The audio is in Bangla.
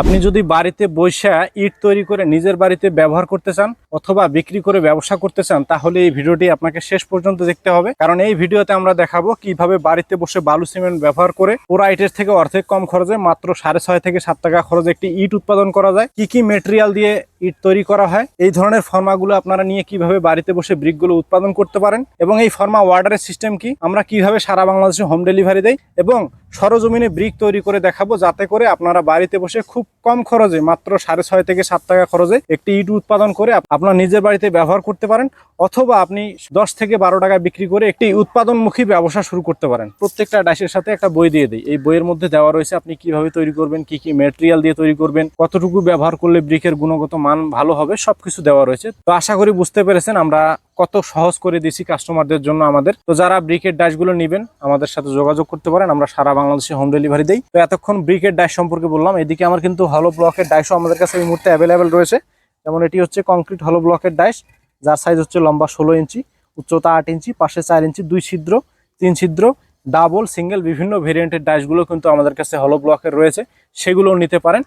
আপনি যদি বাড়িতে বৈশা ইট তৈরি করে নিজের বাড়িতে ব্যবহার করতে চান অথবা বিক্রি করে ব্যবসা করতে চান, তাহলে এই ভিডিওটি আপনাকে শেষ পর্যন্ত দেখতে হবে। কারণ এই ভিডিওতে আমরা দেখাবো কীভাবে বাড়িতে বসে বালু সিমেন্ট ব্যবহার করে পুরা ইটের থেকে অর্ধেক কম খরচে মাত্র সাড়ে ছয় থেকে সাত টাকা খরচে একটি ইট উৎপাদন করা যায়, কি কি মেটেরিয়াল দিয়ে ইট তৈরি করা হয়। এই ধরনের ফর্মাগুলো আপনারা নিয়ে কীভাবে বাড়িতে বসে ব্রিকগুলো উৎপাদন করতে পারেন এবং এই ফর্মা ওয়ার্ডারের সিস্টেম কি, আমরা কীভাবে সারা বাংলাদেশে হোম ডেলিভারি দেই এবং সরজমিনে ব্রিক তৈরি করে দেখাবো যাতে করে আপনারা বাড়িতে বসে খুব কম খরচে, মাত্র সাড়ে ছয় থেকে সাত টাকা খরচে একটি ইট উৎপাদন করে আপনার নিজের বাড়িতে ব্যবহার করতে পারেন অথবা আপনি দশ থেকে বারো টাকা বিক্রি করে একটি উৎপাদনমুখী ব্যবসা শুরু করতে পারেন। প্রত্যেকটা ডাইসের সাথে একটা বই দিয়ে দিই। এই বইয়ের মধ্যে দেওয়া রয়েছে আপনি কীভাবে তৈরি করবেন, কি কি মেটেরিয়াল দিয়ে তৈরি করবেন, কতটুকু ব্যবহার করলে ব্রিকের গুণগত মান ভালো হবে সব কিছু দেওয়া রয়েছে। তো আশা করি বুঝতে পেরেছেন, আমরা কত সহজ করে দিছি কাস্টমারদের জন্য আমাদের। তো যারা ব্রিকের ডাইসগুলো নেবেন, আমাদের সাথে যোগাযোগ করতে পারেন, আমরা সারা বাংলাদেশে হোম ডেলিভারি দিই। তো এতক্ষণ ব্রিকের ডাইস সম্পর্কে বললাম, এদিকে আমার কিন্তু হলো ব্লকের ডাইসও আমাদের কাছে এই মুহূর্তে অ্যাভেলেবেল রয়েছে। যেমন এটি হচ্ছে কংক্রিট হলো ব্লকের ডাইস যার সাইজ হচ্ছে লম্বা ষোলো ইঞ্চি, উচ্চতা আট ইঞ্চি, পাশে চার ইঞ্চি, দুই ছিদ্র, তিন ছিদ্র ডাবল সিঙ্গেল বিভিন্ন ভেরিয়েন্টের ডাইসগুলো কিন্তু আমাদের কাছে হলো ব্লকের রয়েছে। সেগুলোও নিতে পারেন।